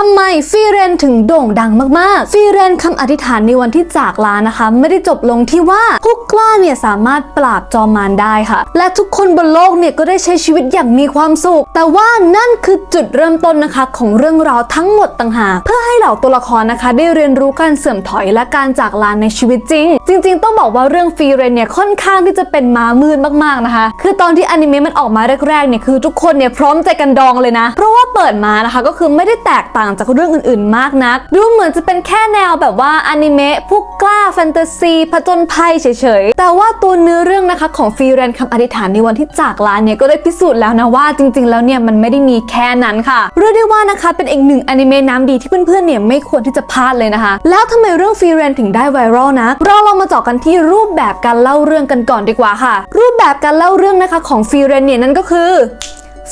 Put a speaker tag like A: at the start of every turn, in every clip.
A: ทำไมฟีเรนถึงโด่งดังมากๆ ฟีเรนคำอธิษฐานในวันที่จากลานะคะ ไม่ได้จบลงที่ว่าผู้กล้าเนี่ยสามารถปราบจอมมารได้ค่ะ และทุกคนบนโลกเนี่ยก็ได้ใช้ชีวิตอย่างมีความสุข แต่ว่านั่นคือจุดเริ่มต้นนะคะ ของเรื่องราวทั้งหมดต่างหากเพื่อให้เหล่าตัวละครนะคะ ได้เรียนรู้การเสื่อมถอยและการจากลาในชีวิตจริง จริง ๆ ต้องบอกว่าเรื่องฟีเรนเนี่ยค่อนข้างที่จะเป็นม้ามืดมากๆนะคะ คือตอนที่อนิเมะมันออกมาแรกๆเนี่ยคือทุกคนเนี่ยพร้อมใจกันดองเลยนะ เพราะว่าเปิดมานะคะก็คือไม่ได้แตกต่างจากเรื่องอื่นๆมากนัก ดูเหมือนจะเป็นแค่แนวแบบว่าอนิเมะพวกกล้าแฟนตาซีผจญภัยเฉยๆ แต่ว่าตัวเนื้อเรื่องนะคะของฟีเรนคำอธิษฐานในวันที่จากลาเนี่ยก็ได้พิสูจน์แล้วนะว่าจริงๆ แล้วเนี่ยมันไม่ได้มีแค่นั้นค่ะเรียกได้ว่านะคะเป็นอีกหนึ่งอนิเมะน้ำดีที่เพื่อนๆเนี่ยไม่ควรที่จะพลาดเลยนะคะ แล้วทำไมเรื่องฟีเรนถึงได้ไวรัลนะเราลองมาเจาะกันที่รูปแบบการเล่าเรื่องกันก่อนดีกว่าค่ะ รูปแบบการเล่าเรื่องนะคะของฟีเรนเนี่ยนั่นก็คือ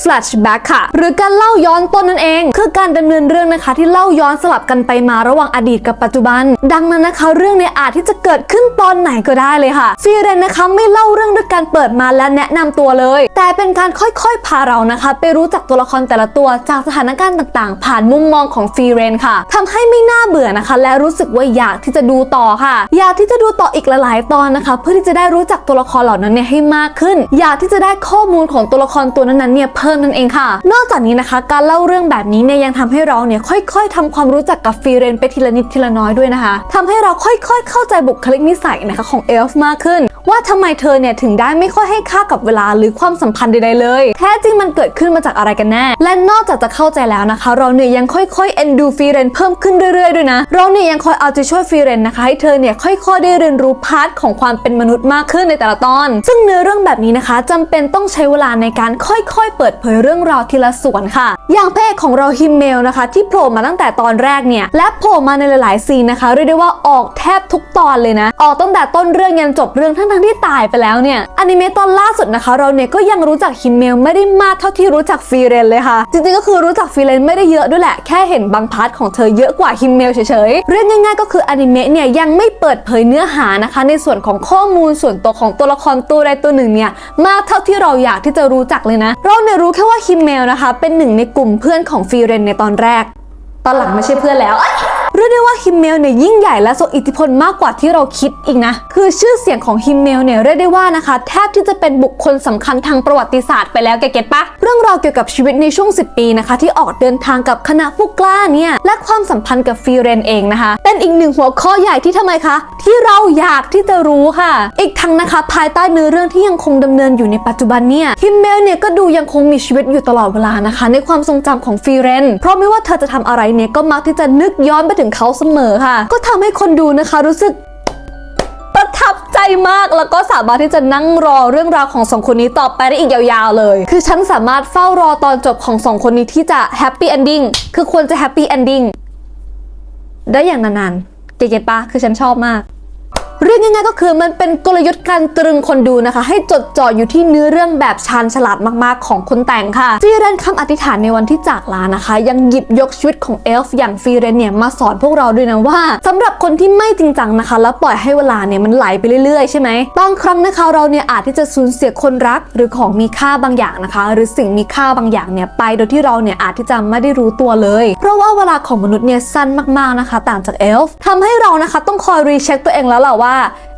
A: flashback ค่ะ หรือการเล่าย้อนต้นนั่นเอง คือการดำเนินเรื่องนะคะ ที่เล่าย้อนสลับกันไปมาระหว่างอดีตกับปัจจุบัน ดังนั้นนะคะ เรื่องในอาจที่จะเกิดขึ้นตอนไหนก็ได้เลยค่ะฟีเรนนะคะไม่เล่าเรื่องด้วยการเปิดมาและแนะนำตัวเลย แต่เป็นการค่อยๆ พาเรานะคะ ไปรู้จักตัวละครแต่ละตัวจากสถานการณ์ต่างๆ ผ่านมุมมองของฟีเรนค่ะทำให้ไม่น่าเบื่อนะคะ และรู้สึกว่าอยากที่จะดูต่อค่ะ อยากที่จะดูต่ออีกหลายๆ ตอนนะคะ เพื่อที่จะได้รู้จักตัวละครเหล่านั้นเนี่ยให้มากขึ้น อยากที่จะได้ข้อมูลของตัวละครตัวนั้นๆเนี่ยเพิ่มนั่นเองค่ะ นอกจากนี้นะคะการเล่าเรื่องแบบนี้เนี่ยยังทำให้เราเนี่ยค่อยๆทำความรู้จักกับฟีเรนไปทีละนิดทีละน้อยด้วยนะคะทำให้เราค่อยๆ เข้าใจบุคลิกนิสัยนะคะของเอลฟ์มากขึ้น ว่าทำไมเธอเนี่ยถึงได้ไม่ค่อยให้ค่ากับเวลาหรือความสัมพันธ์ใดๆเลย แท้จริงมันเกิดขึ้นมาจากอะไรกันแน่ และนอกจากจะเข้าใจแล้วนะคะ เราเนี่ยยังค่อยๆเอ็นดูฟีเรนเพิ่มขึ้นเรื่อยๆด้วยนะ เราเนี่ยยังคอยเอาใจช่วยฟีเรนนะคะให้เธอเนี่ยค่อยๆได้เรียนรู้พาร์ทของความเป็นมนุษย์มากขึ้นในแต่ละตอน ซึ่งเนื้อเรื่องแบบนี้นะคะจำเป็นต้องใช้เวลาในการค่อยๆ เปิดเผยเรื่องราวทีละส่วนค่ะ อย่างพระเอกของเราฮิมเมลนะคะ ที่โผล่มาตั้งแต่ตอนแรกเนี่ยและโผล่มาในหลายๆซีนนะคะเรียกได้ว่าออกแทบทุกตอนเลยนะ ออกตั้งแต่ต้นเรื่องยันจบเรื่องทั้งๆที่ตายไปแล้วเนี่ยอนิเมะตอนล่าสุดนะคะ เราเนี่ยก็ยังรู้จักฮิมเมลไม่ได้มากเท่าที่รู้จักฟีเรนเลยค่ะ จริงๆก็คือรู้จักฟีเรนไม่ได้เยอะด้วยแหละ แค่เห็นบางพาร์ทของเธอเยอะกว่าฮิมเมลเฉยๆ เรื่องง่ายๆก็คืออนิเมะเนี่ยยังไม่เปิดเผยเนื้อหานะคะ ในส่วนของข้อมูลส่วนตัวของตัวละครตัวใดตัวหนึ่งเนี่ยมากเท่าที่เราอยากที่จะรู้จักเลยนะ เราเนี่ยรู้แค่ว่าฮิมเมลนะคะ เป็นหนึ่งในกลุ่มเพื่อนของฟีเรนในตอนแรก ตอนหลังไม่ใช่เพื่อนแล้ว เรียกได้ว่าฮิมเมลเนี่ยยิ่งใหญ่และทรงอิทธิพลมากกว่าที่เราคิดอีกนะ คือชื่อเสียงของฮิมเมลเนี่ยเรียกได้ว่านะคะ แทบที่จะเป็นบุคคลสำคัญทางประวัติศาสตร์ไปแล้วแกเก็ตปะเรื่องราวเกี่ยวกับชีวิตในช่วง 10 ปีนะคะ ที่ออกเดินทางกับคณะผู้กล้าเนี่ยและความสัมพันธ์กับฟีเรนเองนะคะ เป็นอีกหนึ่งหัวข้อใหญ่ที่ทำไมคะ ที่เราอยากที่จะรู้ค่ะ อีกทั้งนะคะ ภายใต้เนื้อเรื่องที่ยังคงดำเนินอยู่ในปัจจุบันเนี่ยฮิมเมลเนี่ยก็ดูยังคงมีชีวิตอยู่ตลอดเวลานะคะ ในความทรงจำของฟีเรนเพราะไม่ว่าเธอจะทำอะไรเนี่ยก็มักที่จะนึกย้อนไปถึงเขาเสมอค่ะ ก็ทำให้คนดูนะคะรู้สึกประทับใจมากแล้วก็สามารถที่จะนั่งรอเรื่องราวของสองคนนี้ต่อไปได้อีกยาวๆเลย คือฉันสามารถเฝ้ารอตอนจบของสองคนนี้ที่จะแฮปปี้เอนดิ้งคือควรจะแฮปปี้เอนดิ้งได้อย่างนานๆเก๋ๆปะคือฉันชอบมาก เรื่องง่ายๆก็คือมันเป็นกลยุทธ์การตรึงคนดูนะคะ ให้จดจ่ออยู่ที่เนื้อเรื่องแบบชาญฉลาดมากๆ ของคนแต่งค่ะฟีเรนคำอธิษฐานในวันที่จากลานะคะ ยังหยิบยกชีวิตของเอลฟ์อย่างฟีเรนเนี่ยมาสอนพวกเราด้วยนะว่าสำหรับคนที่ไม่จริงจังนะคะ แล้วปล่อยให้เวลาเนี่ยมันไหลไปเรื่อยๆใช่ไหมบางครั้งนะคะเราเนี่ยอาจที่จะสูญเสียคนรักหรือของมีค่าบางอย่างนะคะ หรือสิ่งมีค่าบางอย่างเนี่ยไปโดยที่เราเนี่ยอาจที่จะไม่ได้รู้ตัวเลย เพราะว่าเวลาของมนุษย์เนี่ยสั้นมากๆนะคะ ต่างจากเอลฟ์ทำให้เรานะคะต้องคอยรีเช็คตัวเองแล้วแหละว่า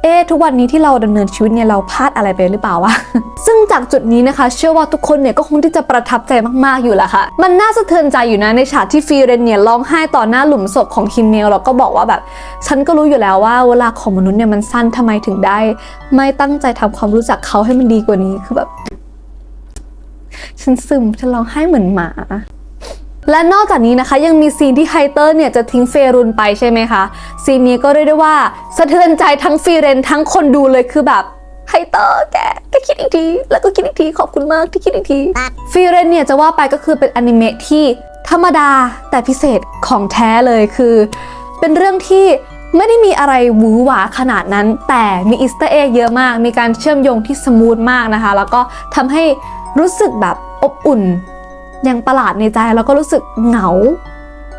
A: เอ๊ะทุกวันนี้ที่เราดำเนินชีวิตเนี่ยเราพลาดอะไรไปหรือเปล่าวะ ซึ่งจากจุดนี้นะคะ เชื่อว่าทุกคนเนี่ยก็คงที่จะประทับใจมากๆอยู่ละค่ะ มันน่าสะเทือนใจอยู่นะในฉากที่ฟีเรนเนี่ยร้องไห้ต่อหน้าหลุมศพของคิมเมลแล้วก็บอกว่าแบบ ฉันก็รู้อยู่แล้วว่าเวลาของมนุษย์เนี่ยมันสั้นทำไมถึงได้ ไม่ตั้งใจทำความรู้จักเขาให้มันดีกว่านี้คือแบบฉันซึมฉันร้องไห้เหมือนหมา และนอกจากนี้นะคะยังมีซีนที่ไฮเตอร์เนี่ยจะทิ้งเฟรุนไปใช่ไหมคะ ซีนนี้ก็เรียกได้ว่าสะเทือนใจทั้งฟีเรนทั้งคนดูเลยคือแบบไฮเตอร์แกแกคิดอีกที แล้วก็คิดอีกทีขอบคุณมากที่คิดอีกที ฟีเรนเนี่ยจะว่าไปก็คือเป็นอนิเมะที่ธรรมดาแต่พิเศษของแท้เลยคือ เป็นเรื่องที่ไม่ได้มีอะไรหวือหวาขนาดนั้น แต่มีอีสต์เอ็กเยอะมาก มีการเชื่อมโยงที่สมูทมากนะคะ แล้วก็ทำให้รู้สึกแบบอบอุ่น ยังประหลาดในใจแล้วก็รู้สึกเหงา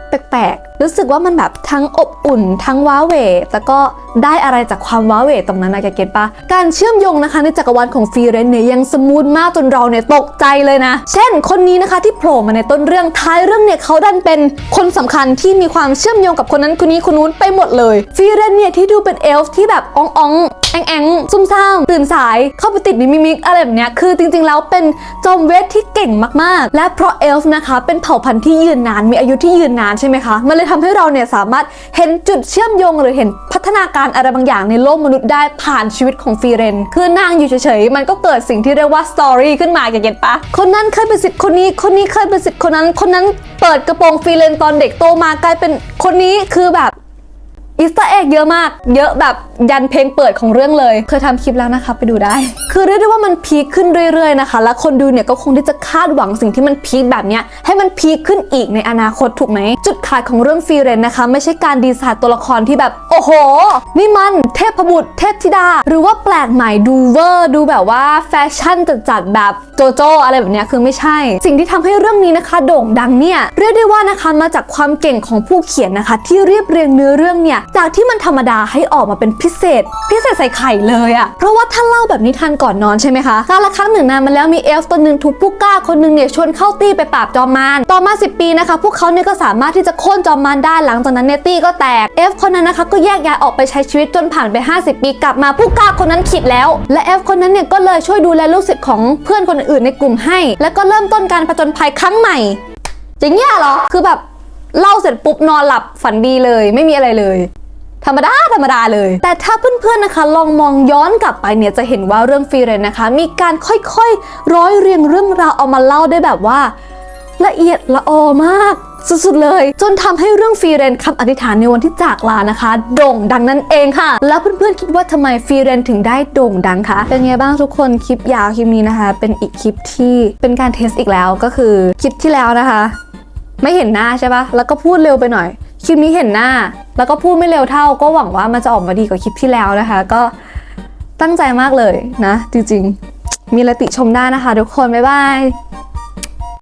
A: แปลก รู้สึกว่ามันแบบทั้งอบอุ่น ทั้งว้าเหวแต่ก็ได้อะไรจากความว้าเหวตรงนั้นนะแกเก็ตปะการเชื่อมโยงนะคะในจักรวาลของฟรีเรนเนี่ยยังสมูทมากจนเราเนี่ยตกใจเลยนะ เช่น คนนี้นะคะที่โผล่มาในต้นเรื่องท้ายเรื่องเนี่ยเขาดันเป็นคนสำคัญที่มีความเชื่อมโยงกับคนนั้นคนนี้คนนู้นไปหมดเลยฟรีเรนเนี่ยที่ดูเป็นเอลฟ์ที่แบบอ่องอ่องแองแองซุ่มซ่ามตื่นสายเข้าไปติดในมิมิกอะไรแบบเนี้ยคือจริงๆแล้วเป็นจอมเวทที่เก่งมากๆ และเพราะเอลฟ์นะคะเป็นเผ่าพันธุ์ที่ยืนนานมีอายุที่ยืนนานใช่ไหมคะมันเลยทำให้เราเนี่ยสามารถเห็นจุดเชื่อมโยงหรือเห็นพัฒนาการอะไรบางอย่างในโลกมนุษย์ได้ผ่านชีวิตของฟีเรน คือนางอยู่เฉยๆ มันก็เกิดสิ่งที่เรียกว่าสตอรี่ขึ้นมาอย่าเก็ตปะ คนนั้นเคยเป็นสิทธิ์คนนี้ คนนี้เคยเป็นสิทธิ์คนนั้น คนนั้นเปิดกระโปรงฟีเรนตอนเด็กโตมากลายเป็นคนนี้คือแบบ อีสเตอร์เอ็กเยอะมาก เยอะแบบยันเพลงเปิดของเรื่องเลย เคยทำคลิปแล้วนะคะไปดูได้ คือเรียกได้ว่ามันพีคขึ้นเรื่อยๆนะคะ และคนดูเนี่ยก็คงที่จะคาดหวังสิ่งที่มันพีคแบบเนี้ยให้มันพีคขึ้นอีกในอนาคตถูกไหม จุดขายของเรื่องฟีเรนนะคะ ไม่ใช่การดีไซน์ตัวละครที่แบบ โอ้โห นี่มันเทพบุตรเทพธิดา หรือว่าแปลกใหม่ดูเวอร์ดูแบบว่าแฟชั่นจัดๆแบบโจโจอะไรแบบเนี้ยคือไม่ใช่ สิ่งที่ทำให้เรื่องนี้นะคะ โด่งดังเนี่ยเรียกได้ว่านะคะมาจากความเก่งของผู้เขียนนะคะ ที่เรียบเรียงเนื้อเรื่องเนี่ยจากที่มันธรรมดาให้ออกมาเป็นพิเศษ พิเศษใส่ไข่เลยอะเพราะว่าถ้าเล่าแบบนิทานก่อนนอนใช่ไหมคะกาละครั้งหนึ่งนานมาแล้วมีเอลฟ์ตัวหนึ่งถูกผู้กล้าคนหนึ่งเนี่ยชวนเข้าตี้ไปปราบจอมมารต่อมา 10 ปีนะคะ พวกเขาเนี่ยก็สามารถที่จะโค่นจอมมารได้หลังจากนั้นเนตี้ก็แตกเอฟคนนั้นนะคะก็แยกย้ายออกไปใช้ชีวิตจนผ่านไป 50 ปีกลับมาผู้กล้าคนนั้นขิดแล้ว และเอฟคนนั้นเนี่ยก็เลยช่วยดูแลลูกศิษย์ของเพื่อนคนอื่นในกลุ่มให้ แล้วก็เริ่มต้นการผจญภัยครั้งใหม่จริงเนี่ยเหรอคือแบบเล่าเสร็จปุ๊บนอนหลับฝันดีเลยไม่มีอะไรเลย ธรรมดา ธรรมดาเลย แต่ถ้าเพื่อนๆนะคะ ลองมองย้อนกลับไปเนี่ยจะเห็นว่าเรื่องฟรีเรนนะคะ มีการค่อยๆ ร้อยเรียงเรื่องราวเอามาเล่าได้แบบว่า ละเอียดละออมากสุดๆเลย จนทำให้เรื่องฟรีเรนคำอธิษฐานในวันที่จากลานะคะ โด่งดังนั่นเองค่ะ แล้วเพื่อนๆคิดว่าทำไมฟรีเรนถึงได้โด่งดังคะเป็นไงบ้างทุกคนคลิปยาวคลิปนี้นะคะ เป็นอีกคลิปที่เป็นการเทสอีกแล้วก็คือคลิปที่แล้วนะคะ ไม่เห็นหน้าใช่ปะแล้วก็พูดเร็วไปหน่อยคลิปนี้เห็นหน้า แล้วก็พูดไม่เร็วเท่าก็หวังว่ามันจะออกมาดีกว่าคลิปที่แล้วนะคะ ก็ตั้งใจมากเลยนะ จริงๆ มีอะไรติชมได้นะคะ ทุกคน บ๊ายบาย